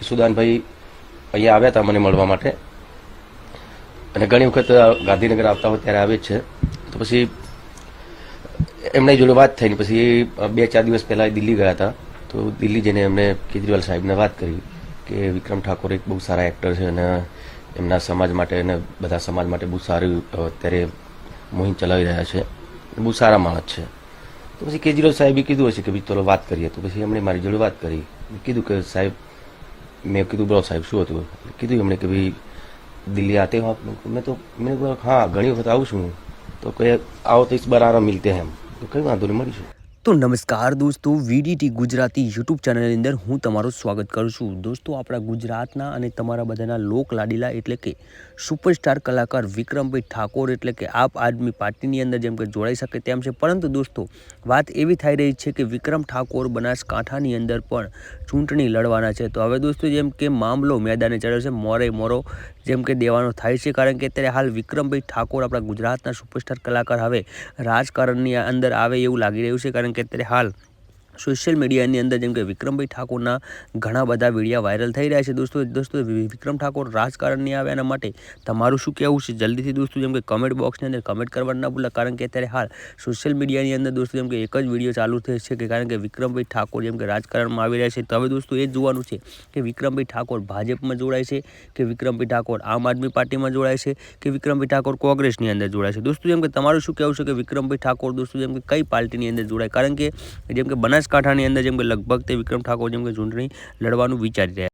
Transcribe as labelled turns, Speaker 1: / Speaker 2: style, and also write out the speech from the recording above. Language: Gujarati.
Speaker 1: ઈસુદાનભાઈ અહીંયા આવ્યા હતા મને મળવા માટે. અને ઘણી વખત ગાંધીનગર આવતા હોય ત્યારે આવે જ છે. તો પછી એમની જોડે વાત થઈ ને પછી બે ચાર દિવસ પહેલા દિલ્હી ગયા હતા. તો દિલ્હી જઈને એમને કેજરીવાલ સાહેબને વાત કરી કે વિક્રમ ઠાકોર એક બહુ સારા એક્ટર છે અને એમના સમાજ માટે અને બધા સમાજ માટે બહુ સારું અત્યારે મુહિમ ચલાવી રહ્યા છે. બહુ સારા માણસ છે. તો પછી કેજરીવાલ સાહેબે કીધું હશે કે ભાઈ ચલો વાત કરીએ. તો પછી એમણે મારી જોડે વાત કરી. કીધું કે સાહેબ મેં કીધું, બોલો સાહેબ, શું હતું? કીધું એમણે કે, ભાઈ, દિલ્હી આતે હો મેં તો, મેં હા, ઘણી વખત આવું છું તો કહે, આવો તો ઇસ બાર આરામ મિલતે હૈ તો કંઈ વાંધો નહીં, મળીશું.
Speaker 2: તો નમસ્કાર દોસ્તો, વીડીટી ગુજરાતી યુટ્યુબ ચેનલની અંદર હું તમારું સ્વાગત કરું છું. દોસ્તો, આપણા ગુજરાતના અને તમારા બધાના લોક લાડીલા એટલે કે સુપરસ્ટાર કલાકાર વિક્રમભાઈ ઠાકોર એટલે કે આપ આદમી પાર્ટીની અંદર જેમ કે જોડાઈ શકે તેમ છે. પરંતુ દોસ્તો, વાત એવી થઈ રહી છે કે વિક્રમ ઠાકોર બનાસકાંઠાની અંદર પણ ચૂંટણી લડવાના છે. તો હવે દોસ્તો, જેમ કે મામલો મેદાને ચડ્યો છે, મોરે મોરો જેમ કે દેવાનો થાય છે. કારણ કે અત્યારે હાલ વિક્રમભાઈ ઠાકોર આપણા ગુજરાતના સુપરસ્ટાર કલાકાર હવે રાજકારણની અંદર આવે એવું લાગી રહ્યું છે. કારણ કે અત્યારે હાલ સોશિયલ મીડિયાની અંદર જેમ કે વિક્રમભાઈ ઠાકોરના ઘણા બધા વિડીયા વાયરલ થઈ રહ્યા છે. દોસ્તો દોસ્તો, વિ- વિક્રમ ઠાકોર રાજકારણની આવે એના માટે તમારું શું કહેવું છે? જલ્દીથી દોસ્તો, જેમ કે કમેન્ટ બોક્સની અંદર કમેન્ટ કરવાનું ના ભૂલા, કારણ કે અત્યારે હાલ સોશિયલ મીડિયાની અંદર દોસ્તો, જેમ કે એક જ વીડિયો ચાલુ થઈ છે કે કારણ કે વિક્રમભાઈ ઠાકોર જેમ કે રાજકારણમાં આવી રહ્યા છે. તો હવે દોસ્તો, એ જ જોવાનું છે કે વિક્રમભાઈ ઠાકોર ભાજપમાં જોડાય છે કે વિક્રમભાઈ ઠાકોર આમ આદમી પાર્ટીમાં જોડાય છે કે વિક્રમભાઈ ઠાકોર કોંગ્રેસની અંદર જોડાય છે? દોસ્તો, જેમ કે તમારું શું કહેવું છે કે વિક્રમભાઈ ઠાકોર દોસ્તો, જેમ કે કઈ પાર્ટીની અંદર જોડાય? કારણ કે જેમ કે બનાસકાંઠાની અંદર જેમ કે લગભગ તે વિક્રમ ઠાકોર જેમ કે ચૂંટણી લડવાનું વિચારી રહ્યા